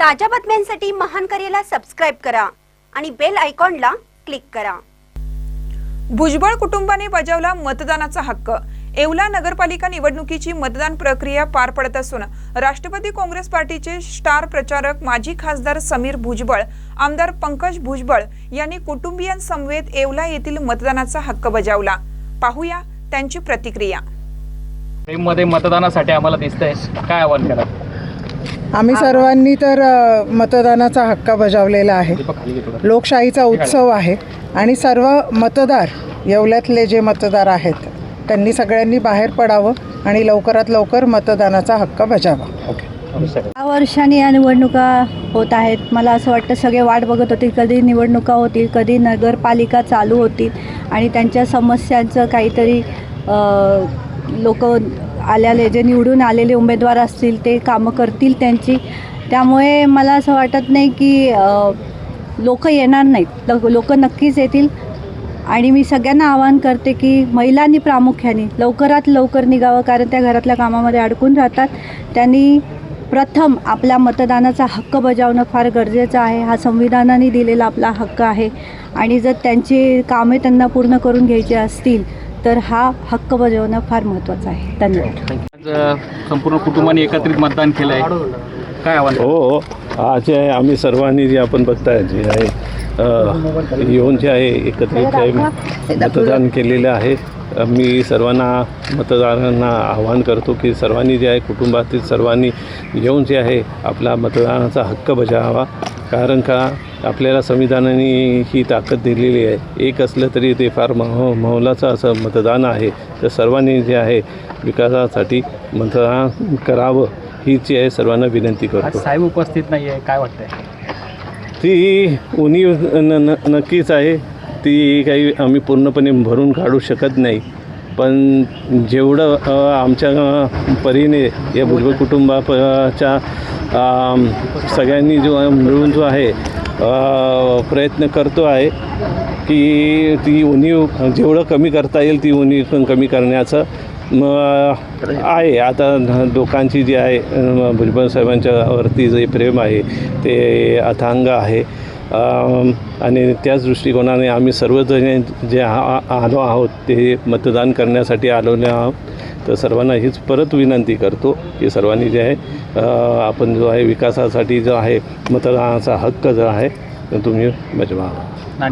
ताज्या बातम्यांसाठी महान करेला सबस्क्राईब करा आणि बेल आयकॉनला क्लिक करा. भुजबळ कुटुंबाने बजावला मतदानाचा हक्क. येवला नगरपालिका निवडणुकीची मतदान प्रक्रिया पार पडत असून राष्ट्रवादी काँग्रेस पार्टीचे स्टार प्रचारक माजी खासदार समीर भुजबळ आमदार पंकज भुजबळ यांनी कुटुंबियांसमवेत येवला येथील मतदानाचा हक्क बजावला. पाहूया त्यांची प्रतिक्रिया. मध्ये मतदानासाठी आम्हाला दिसतंय. काय आव्हान करा आम्ही सर्वांनी तर अ, मतदानाचा हक्क बजावलेला आहे. लोकशाहीचा उत्सव आहे आणि सर्व मतदार येवल्यातले जे मतदार आहेत त्यांनी सगळ्यांनी बाहेर पडावं आणि लवकरात लवकर मतदानाचा हक्क बजावा. या वर्षाने या निवडणुका होत आहेत. मला असं वाटतं सगळे वाट बघत होते कधी निवडणुका होतील कधी नगरपालिका चालू होतील आणि त्यांच्या समस्यांचं काहीतरी लोक आलेले जे निवडून आलेले उमेदवार असतील ते कामं करतील त्यांची. त्यामुळे मला असं वाटत नाही की लोक येणार नाहीत. लोक नक्कीच येतील. आणि मी सगळ्यांना आवाहन करते की महिलांनी प्रामुख्याने लवकरात लवकर निघावं कारण त्या घरातल्या कामामध्ये अडकून राहतात. त्यांनी प्रथम आपल्या मतदानाचा हक्क बजावणं फार गरजेचं आहे. हा संविधानाने दिलेला आपला हक्क आहे. आणि जर त्यांची कामे त्यांना पूर्ण करून घ्यायची असतील तर हा हक्क बजावणं फार महत्त्वाचं आहे. धन्यवाद. आज संपूर्ण कुटुंबाने एकत्रित मतदान केलंय. काय आव्हान? हो हो. आज जे आहे आम्ही सर्वांनी जे आपण बघताय जे आहे येऊन जे आहे एकत्रित जे आहे मतदान केलेलं आहे. मी सर्वांना मतदारांना आवाहन करतो की सर्वांनी जे आहे कुटुंबातील सर्वांनी येऊन जे आहे आपला मतदानाचा हक्क बजावावा कारण का आपल्याला संविधानाने ही ताकद दिलेली आहे. एक असलं तरी ते फार मह मोलाचं असं मतदान आहे. तर सर्वांनी जे आहे विकासासाठी मतदान करावं ही जी आहे सर्वांना विनंती करतो. साहेब उपस्थित नाहीये काय वाटतंय? ती उणीव न नक्कीच आहे. ती काही आम्ही पूर्णपणे भरून काढू शकत नाही. पण जेवढं आमच्या परीने या भुजबळ कुटुंबाच्या सगळ्यांनी जो मिळून जो आहे प्रयत्न करतो आहे की ती उणीव जेवढं कमी करता येईल ती उणीव पण कमी करण्याचं म आहे. आता लोकांची जी आहे भुजबळ साहेबांच्यावरती जे प्रेम आहे ते अथांग आहे. आणि त्याच दृष्टिकोनाने आम्ही सर्वजण जे आ- आलो आहोत ते मतदान करण्यासाठी आलेले आहोत तर सर्वांना हीच परत विनंती करतो की सर्वांनी जे आहे आपण जो आहे विकासासाठी जो आहे मतदानाचा हक्क जो आहे तो तुम्ही बजवावा